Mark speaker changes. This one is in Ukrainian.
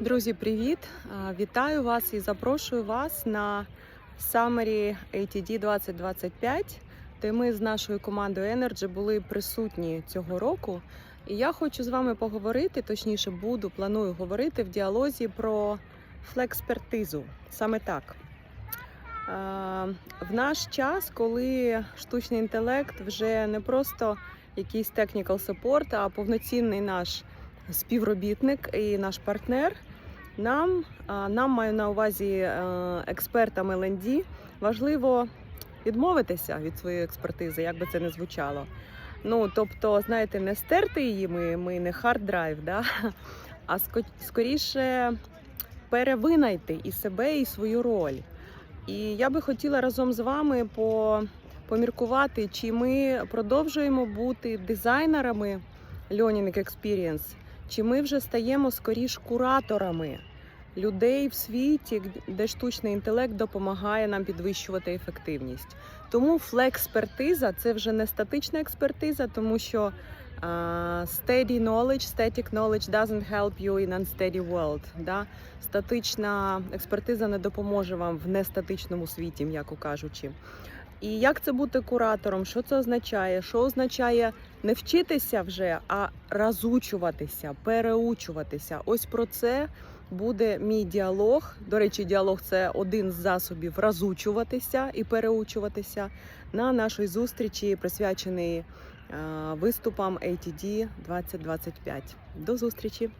Speaker 1: Друзі, привіт! Вітаю вас і запрошую вас на Summary ATD 2025, де ми з нашою командою Energy були присутні цього року. І я хочу з вами поговорити, точніше, буду планую говорити в діалозі про флекспертизу. Саме так. В наш час, коли штучний інтелект вже не просто якийсь technical support, а повноцінний наш співробітник і наш партнер. Нам, нам маю на увазі е, експертам ЛНД, важливо відмовитися від своєї експертизи, як би це не звучало. Ну, тобто, знаєте, не стерти її ми, ми не хард драйв, да? а ско- скоріше перевинайти і себе, і свою роль. І я би хотіла разом з вами по, поміркувати, чи ми продовжуємо бути дизайнерами Learning Experience, чи ми вже стаємо скоріш кураторами людей в світі, де штучний інтелект допомагає нам підвищувати ефективність. Тому флекспертиза це вже не статична експертиза, тому що а, steady knowledge, static knowledge doesn't help you in unsteady world. Да? Статична експертиза не допоможе вам в нестатичному світі, м'яко кажучи. І як це бути куратором? Що це означає? Що означає не вчитися вже, а разучуватися, переучуватися? Ось про це буде мій діалог. До речі, діалог це один з засобів разучуватися і переучуватися на нашій зустрічі, присвячений е, виступам ATD 2025. До зустрічі!